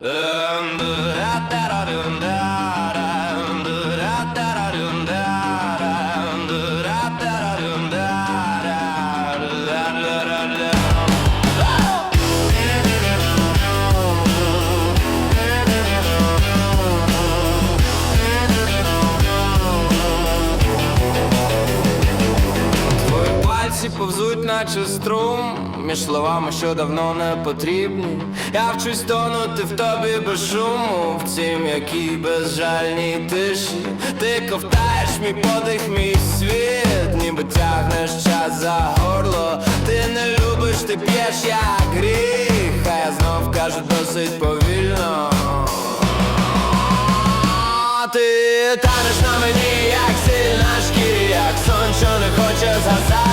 Твої пальці повзуть, наче струм, між словами, що давно не потрібні. Я вчусь тонути в тобі без шуму, в цій м'якій безжальній тиші. Ти ковтаєш мій подих, мій світ, ніби тягнеш час за горло. Ти не любиш, ти п'єш як гріх, а я знов кажу досить повільно. Ти танеш на мені, як сильна шкірі, як сон, що не хоче згасати.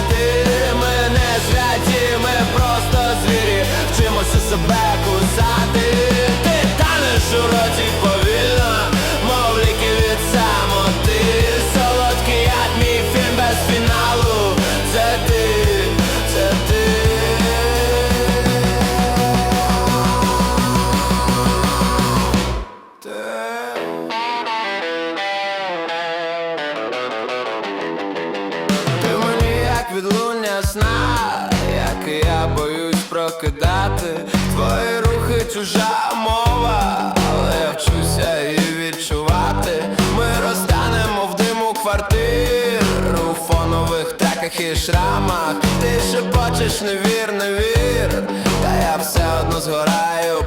Сна, як і я боюсь прокидати Твої рухи чужа мова, але я вчуся її відчувати. Ми розтанемо в диму квартир у фонових треках і шрамах. Ти шепочеш, не вір, не вір, та я все одно згораю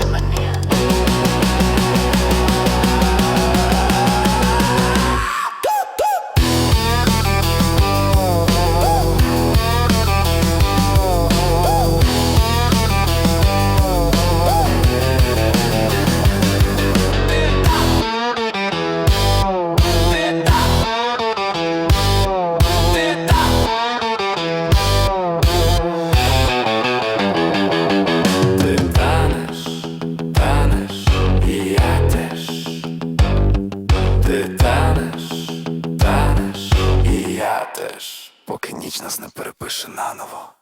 in. Теж. Поки ніч нас не перепише наново.